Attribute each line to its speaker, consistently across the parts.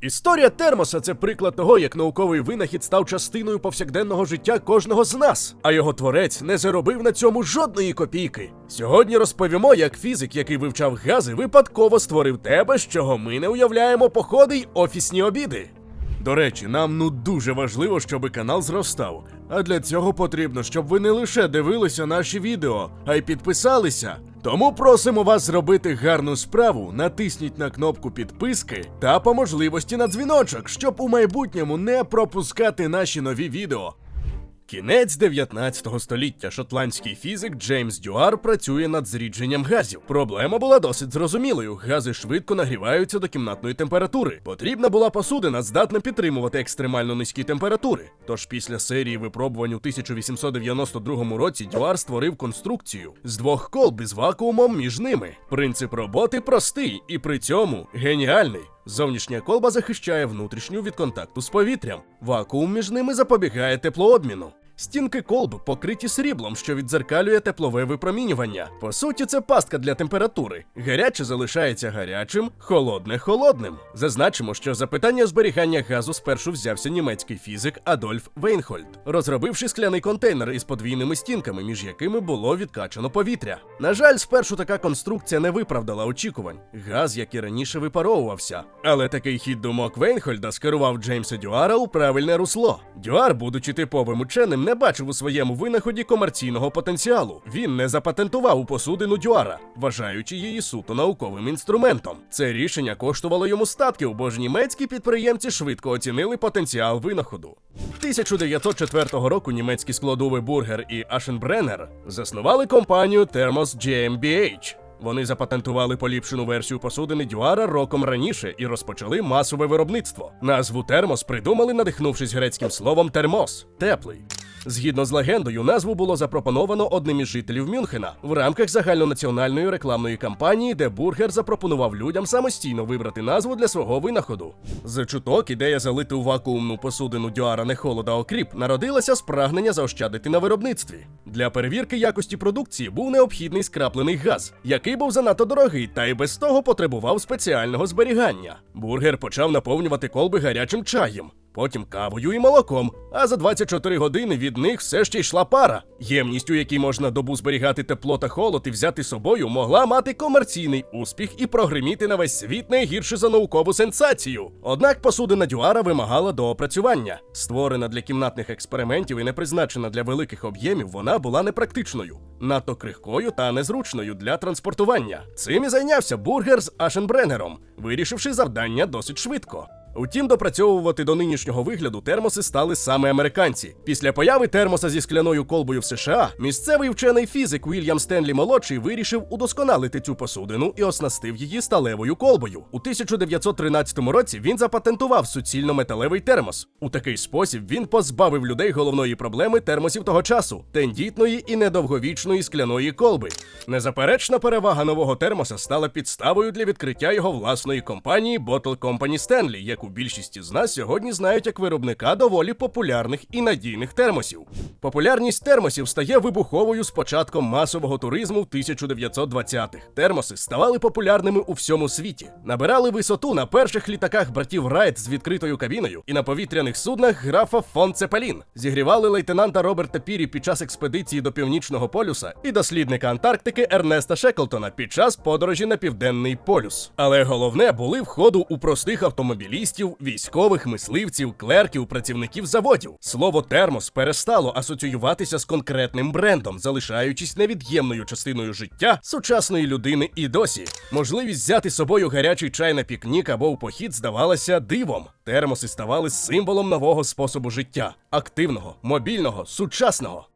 Speaker 1: Історія термоса це приклад того, як науковий винахід став частиною повсякденного життя кожного з нас, а його творець не заробив на цьому жодної копійки. Сьогодні розповімо, як фізик, який вивчав гази, випадково створив те, без чого ми не уявляємо походи й офісні обіди. До речі, нам ну дуже важливо, щоб канал зростав. А для цього потрібно, щоб ви не лише дивилися наші відео, а й підписалися. Тому просимо вас зробити гарну справу, натисніть на кнопку підписки та по можливості на дзвіночок, щоб у майбутньому не пропускати наші нові відео. Кінець 19 століття шотландський фізик Джеймс Дюар працює над зрідженням газів. Проблема була досить зрозумілою. Гази швидко нагріваються до кімнатної температури. Потрібна була посудина, здатна підтримувати екстремально низькі температури. Тож після серії випробувань у 1892 році Дюар створив конструкцію з двох колб із вакуумом між ними. Принцип роботи простий і при цьому геніальний. Зовнішня колба захищає внутрішню від контакту з повітрям. Вакуум між ними запобігає теплообміну. Стінки колб покриті сріблом, що віддзеркалює теплове випромінювання. По суті, це пастка для температури. Гаряче залишається гарячим, холодне холодним. Зазначимо, що за питання зберігання газу спершу взявся німецький фізик Адольф Вейнхольд, розробивши скляний контейнер із подвійними стінками, між якими було відкачано повітря. На жаль, спершу така конструкція не виправдала очікувань. Газ, як і раніше, випаровувався. Але такий хід думок Вейнхольда скерував Джеймса Дюара у правильне русло. Дюар, будучи типовим ученим, не бачив у своєму винаході комерційного потенціалу. Він не запатентував у посудину Дюара, вважаючи її суто науковим інструментом. Це рішення коштувало йому статків, бо ж німецькі підприємці швидко оцінили потенціал винаходу. 1904 року німецькі складови Бургер і Ашенбреннер заснували компанію Thermos GmbH. Вони запатентували поліпшену версію посудини Дюара роком раніше і розпочали масове виробництво. Назву термос придумали, надихнувшись грецьким словом термос теплий. Згідно з легендою, назву було запропоновано одним із жителів Мюнхена в рамках загальнонаціональної рекламної кампанії, де бургер запропонував людям самостійно вибрати назву для свого винаходу. З чуток ідея залити у вакуумну посудину дюара не холода окріп народилася з прагнення заощадити на виробництві. Для перевірки якості продукції був необхідний скраплений газ, який був занадто дорогий, та й без того потребував спеціального зберігання. Бургер почав наповнювати колби гарячим чаєм потім кавою і молоком. А за 24 години від них все ще йшла пара. Ємність, у якій можна добу зберігати тепло та холод і взяти з собою, могла мати комерційний успіх і прогриміти на весь світ не гірше за наукову сенсацію. Однак посудина Дюара вимагала доопрацювання. Створена для кімнатних експериментів і не призначена для великих об'ємів, вона була непрактичною. Надто крихкою та незручною для транспортування. Цим і зайнявся бургер з Ашенбренером, вирішивши завдання досить швидко. Утім, допрацьовувати до нинішнього вигляду термоси стали саме американці. Після появи термоса зі скляною колбою в США місцевий вчений фізик Вільям Стенлі молодший вирішив удосконалити цю посудину і оснастив її сталевою колбою. У 1913 році він запатентував суцільно-металевий термос. У такий спосіб він позбавив людей головної проблеми термосів того часу тендітної і недовговічної скляної колби. Незаперечна перевага нового термоса стала підставою для відкриття його власної компанії Bottle Company Stanley, яку більшість з нас сьогодні знають як виробника доволі популярних і надійних термосів. Популярність термосів стає вибуховою з початком масового туризму в 1920-х. Термоси ставали популярними у всьому світі, набирали висоту на перших літаках братів Райт з відкритою кабіною і на повітряних суднах графа фон Цепелін. Зігрівали лейтенанта Роберта Пірі під час експедиції до північного полюса і дослідника Антарктики Ернеста Шеклтона під час подорожі на південний полюс. Але головне були входу у простих автомобілістів, військових, мисливців, клерків, працівників заводів. Слово термос перестало асоціюватися з конкретним брендом, залишаючись невід'ємною частиною життя сучасної людини і досі. Можливість взяти з собою гарячий чай на пікнік або в похід здавалася дивом. Термоси ставали символом нового способу життя активного, мобільного, сучасного.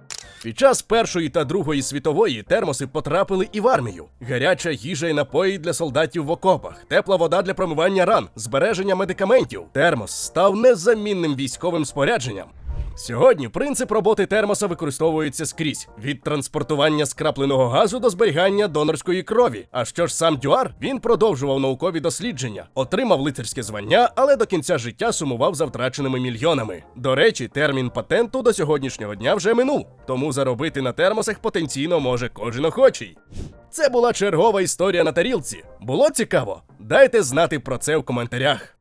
Speaker 1: Під час Першої та Другої світової термоси потрапили і в армію. Гаряча їжа і напої для солдатів в окопах, тепла вода для промивання ран, збереження медикаментів. Термос став незамінним військовим спорядженням. Сьогодні принцип роботи термоса використовується скрізь від транспортування скрапленого газу до зберігання донорської крові. А що ж сам Дюар? Він продовжував наукові дослідження, отримав лицарське звання, але до кінця життя сумував за втраченими мільйонами. До речі, термін патенту до сьогоднішнього дня вже минув, тому заробити на термосах потенційно може кожен охочий. Це була чергова історія на тарілці. Було цікаво? Дайте знати про це в коментарях.